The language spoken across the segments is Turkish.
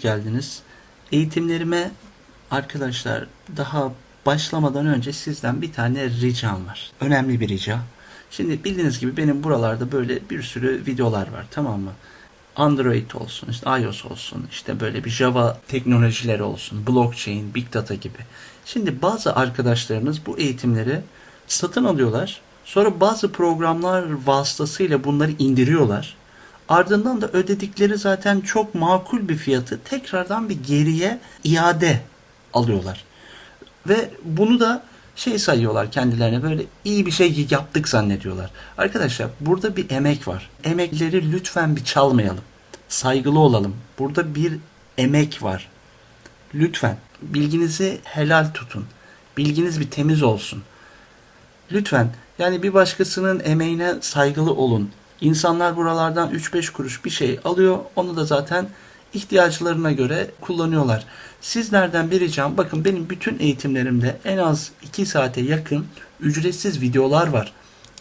geldiniz. Eğitimlerime arkadaşlar daha başlamadan önce sizden bir tane ricam var. Önemli bir rica. Şimdi bildiğiniz gibi benim buralarda böyle bir sürü videolar var tamam mı? Android olsun, işte iOS olsun, işte böyle bir Java teknolojileri olsun, blockchain, big data gibi. Şimdi bazı arkadaşlarınız bu eğitimleri satın alıyorlar. Sonra bazı programlar vasıtasıyla bunları indiriyorlar. Ardından da ödedikleri zaten çok makul bir fiyatı tekrardan bir geriye iade alıyorlar. Ve bunu da şey sayıyorlar kendilerine böyle iyi bir şey yaptık zannediyorlar. Arkadaşlar burada bir emek var. Emekleri lütfen bir çalmayalım. Saygılı olalım. Burada bir emek var. Lütfen bilginizi helal tutun. Bilginiz bir temiz olsun. Lütfen yani bir başkasının emeğine saygılı olun. İnsanlar buralardan 3-5 kuruş bir şey alıyor. Onu da zaten ihtiyaçlarına göre kullanıyorlar. Sizlerden bir ricam bakın benim bütün eğitimlerimde en az 2 saate yakın ücretsiz videolar var.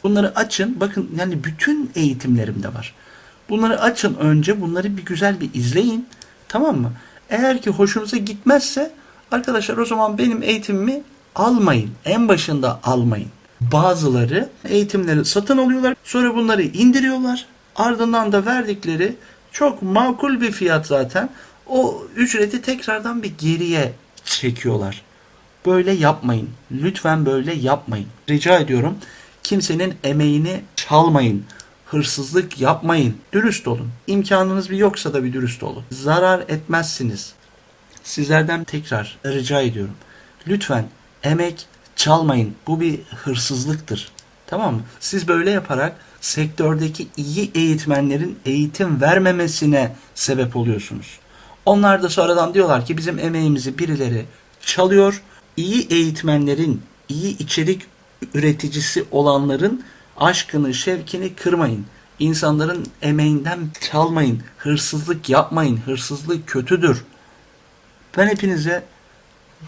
Bunları açın. Bakın yani bütün eğitimlerimde var. Bunları açın önce. Bunları bir güzel bir izleyin. Tamam mı? Eğer ki hoşunuza gitmezse arkadaşlar o zaman benim eğitimimi almayın. En başında almayın. Bazıları eğitimleri satın alıyorlar. Sonra bunları indiriyorlar. Ardından da verdikleri çok makul bir fiyat zaten. O ücreti tekrardan bir geriye çekiyorlar. Böyle yapmayın. Lütfen böyle yapmayın. Rica ediyorum. Kimsenin emeğini çalmayın. Hırsızlık yapmayın. Dürüst olun. İmkanınız bir yoksa da bir dürüst olun. Zarar etmezsiniz. Sizlerden tekrar rica ediyorum. Lütfen emek çalmayın. Bu bir hırsızlıktır. Tamam mı? Siz böyle yaparak sektördeki iyi eğitmenlerin eğitim vermemesine sebep oluyorsunuz. Onlar da sonradan diyorlar ki bizim emeğimizi birileri çalıyor. İyi eğitmenlerin, iyi içerik üreticisi olanların aşkını, şevkini kırmayın. İnsanların emeğinden çalmayın. Hırsızlık yapmayın. Hırsızlık kötüdür. Ben hepinize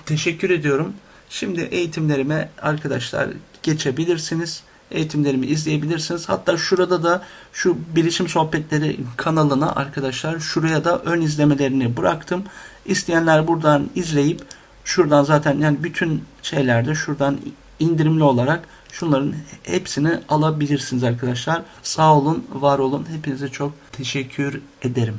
teşekkür ediyorum. Şimdi eğitimlerime arkadaşlar geçebilirsiniz. Eğitimlerimi izleyebilirsiniz. Hatta şurada da şu bilişim sohbetleri kanalına arkadaşlar şuraya da ön izlemelerini bıraktım. İsteyenler buradan izleyip şuradan zaten yani bütün şeylerde şuradan indirimli olarak şunların hepsini alabilirsiniz arkadaşlar. Sağ olun, var olun. Hepinize çok teşekkür ederim.